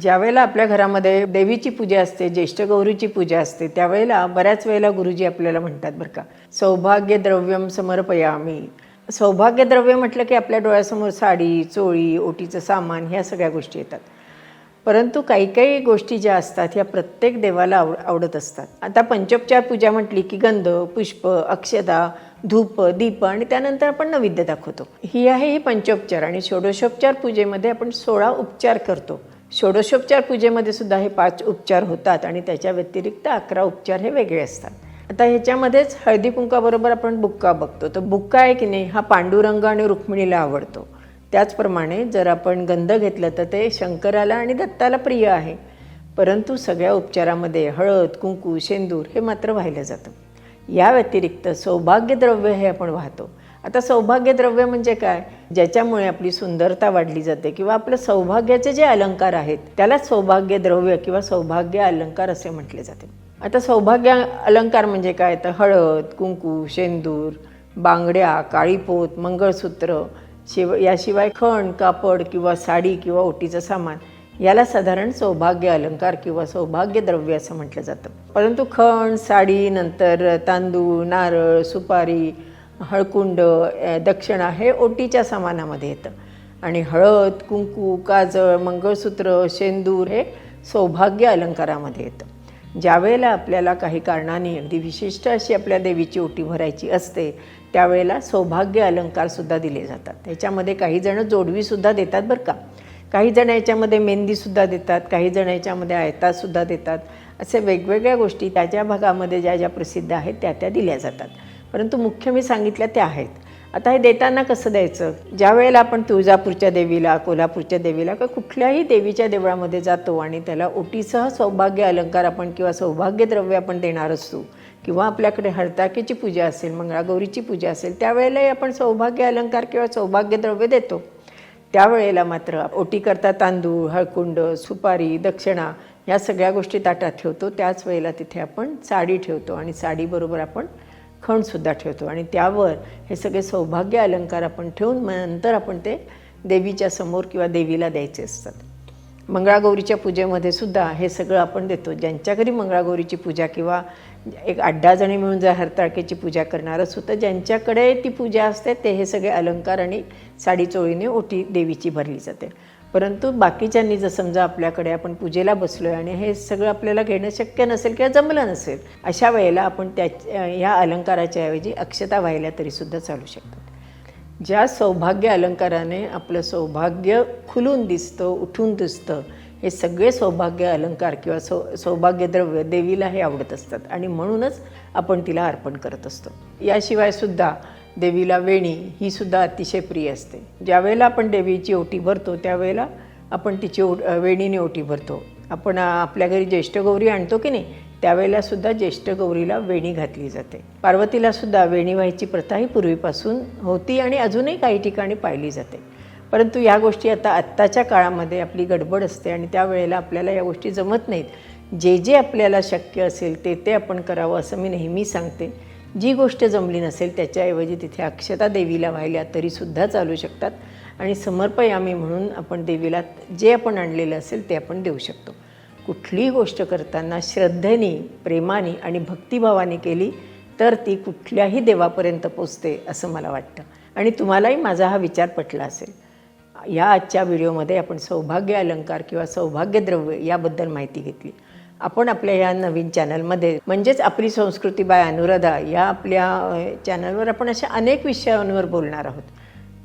ज्यावेळेला आपल्या घरामध्ये देवीची पूजा असते ज्येष्ठ गौरीची पूजा असते त्यावेळेला बऱ्याच वेळेला गुरुजी आपल्याला म्हणतात बरं का सौभाग्य द्रव्यम समर्पयामी. सौभाग्य द्रव्य म्हटलं की आपल्या डोळ्यासमोर साडी चोळी ओटीचं सामान ह्या सगळ्या गोष्टी येतात. परंतु काही काही गोष्टी ज्या असतात ह्या प्रत्येक देवाला आव आवडत असतात. आता पंचोपचार पूजा म्हटली की गंध पुष्प अक्षदा धूप दीप आणि त्यानंतर आपण नैवेद्य दाखवतो. ही आहे ही पंचोपचार आणि षोडशोपचार पूजेमध्ये आपण सोळा उपचार करतो. षोडशोपचार पूजेमध्ये सुद्धा हे पाच उपचार होतात आणि त्याच्या व्यतिरिक्त अकरा उपचार हे वेगळे असतात. आता ह्याच्यामध्येच हळदी कुंकाबरोबर आपण बुक्का बघतो. तर बुक्का आहे की नाही हा पांडुरंग आणि रुक्मिणीला आवडतो. त्याचप्रमाणे जर आपण गंध घेतलं तर ते शंकराला आणि दत्ताला प्रिय आहे. परंतु सगळ्या उपचारामध्ये हळद कुंकू शेंदूर हे मात्र वाहिलं जातं. या व्यतिरिक्त सौभाग्यद्रव्य हे आपण वाहतो. आता सौभाग्यद्रव्य म्हणजे काय? ज्याच्यामुळे आपली सुंदरता वाढली जाते किंवा आपलं सौभाग्याचे जे अलंकार आहेत त्याला सौभाग्यद्रव्य किंवा सौभाग्य अलंकार असे म्हटले जाते. आता सौभाग्य अलंकार म्हणजे काय? तर हळद कुंकू शेंदूर बांगड्या काळीपोत मंगळसूत्र शिव याशिवाय खण कापड किंवा साडी किंवा ओटीचं सामान याला साधारण सौभाग्य अलंकार किंवा सौभाग्य द्रव्य असं म्हटलं जातं. परंतु खण साडी नंतर तांदूळ नारळ सुपारी हळकुंड दक्षिणा हे ओटीच्या सामानामध्ये येतं. आणि हळद कुंकू काजळ मंगळसूत्र शेंदूर हे सौभाग्य अलंकारामध्ये येतं. ज्यावेळेला आपल्याला काही कारणाने अगदी विशिष्ट अशी आपल्या देवीची ओटी भरायची असते त्यावेळेला सौभाग्य अलंकारसुद्धा दिले जातात. त्याच्यामध्ये काही जणं जोडवीसुद्धा देतात बरं का. काही जण याच्यामध्ये मेहंदीसुद्धा देतात काही जण याच्यामध्ये आयतासुद्धा देतात. असे वेगवेगळ्या गोष्टी त्या ज्या भागामध्ये ज्या ज्या प्रसिद्ध आहेत त्या त्या दिल्या जातात. परंतु मुख्य मी सांगितल्या त्या आहेत. आता हे देताना कसं द्यायचं? ज्या वेळेला आपण तुळजापूरच्या देवीला कोल्हापूरच्या देवीला किंवा कुठल्याही देवीच्या देवळामध्ये जातो आणि त्याला ओटीसह सौभाग्य अलंकार आपण किंवा सौभाग्य द्रव्य आपण देणार असतो किंवा आपल्याकडे हरताकेची पूजा असेल मंगळागौरीची पूजा असेल त्यावेळेलाही आपण सौभाग्य अलंकार किंवा सौभाग्य द्रव्य देतो. त्यावेळेला मात्र ओटीकरता तांदूळ हळकुंड सुपारी दक्षिणा ह्या सगळ्या गोष्टी ताटात ठेवतो. त्याच वेळेला तिथे आपण साडी ठेवतो आणि साडीबरोबर आपण खणसुद्धा ठेवतो. आणि त्यावर हे सगळे सौभाग्य अलंकार आपण ठेवून मग नंतर आपण ते देवीच्या समोर किंवा देवीला द्यायचे असतात. मंगळागौरीच्या पूजेमध्ये सुद्धा हे सगळं आपण देतो. ज्यांच्या घरी मंगळागौरीची पूजा किंवा एक आठ जणी मिळून जर हरताळकेची पूजा करणार असू तर ज्यांच्याकडे ती पूजा असते ते हे सगळे अलंकार आणि साडी चोळीने ओटी देवीची भरली जाते. परंतु बाकीच्यांनी जर समजा आपल्याकडे आपण पूजेला बसलो आहे आणि हे सगळं आपल्याला घेणं शक्य नसेल किंवा जमलं नसेल अशा वेळेला आपण त्या ह्या अलंकाराच्या ऐवजी अक्षता वाहिल्या तरीसुद्धा चालू शकतात. ज्या सौभाग्य अलंकाराने आपलं सौभाग्य खुलून दिसतं उठून दिसतं हे सगळे सौभाग्य अलंकार किंवा सौ सौभाग्यद्रव्य देवीला हे आवडत असतात आणि म्हणूनच आपण तिला अर्पण करत असतो. याशिवाय सुद्धा देवीला वेणी ही सुद्धा अतिशय प्रिय असते. ज्यावेळेला आपण देवीची ओटी भरतो त्यावेळेला आपण तिची ओ वेणीने ओटी भरतो. आपण आपल्या घरी ज्येष्ठ गौरी आणतो की नाही त्यावेळेला सुद्धा ज्येष्ठ गौरीला वेणी घातली जाते. पार्वतीला सुद्धा वेणी व्हायची प्रथा ही पूर्वीपासून होती आणि अजूनही काही ठिकाणी पाहिली जाते. परंतु या गोष्टी आता आत्ताच्या काळामध्ये आपली गडबड असते आणि त्यावेळेला आपल्याला या गोष्टी जमत नाहीत. जे जे आपल्याला शक्य असेल ते ते आपण करावं असं मी नेहमी सांगते. जी गोष्ट जमली नसेल त्याच्याऐवजी तिथे अक्षता देवीला वाहिल्या तरीसुद्धा चालू शकतात. आणि समर्पयामी म्हणून आपण देवीला जे आपण आणलेलं असेल ते आपण देऊ शकतो. कुठलीही गोष्ट करताना श्रद्धेने प्रेमाने आणि भक्तिभावाने केली तर ती कुठल्याही देवापर्यंत पोचते असं मला वाटतं. आणि तुम्हालाही माझा हा विचार पटला असेल. या आजच्या व्हिडिओमध्ये आपण सौभाग्य अलंकार किंवा सौभाग्यद्रव्य याबद्दल माहिती घेतली. आपण आपल्या या नवीन चॅनलमध्ये म्हणजेच आपली संस्कृती बाय अनुराधा या आपल्या चॅनलवर आपण अशा अनेक विषयांवर बोलणार आहोत.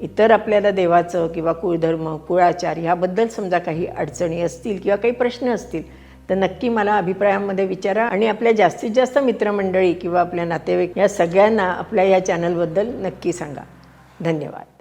इतर आपल्याला देवाचं किंवा कुळधर्म कुळाचार ह्याबद्दल समजा काही अडचणी असतील किंवा काही प्रश्न असतील तर नक्की मला अभिप्रायामध्ये विचारा आणि आपल्या जास्तीत जास्त मित्रमंडळी किंवा आपल्या नातेवाईक या सगळ्यांना आपल्या या चॅनलबद्दल नक्की सांगा. धन्यवाद.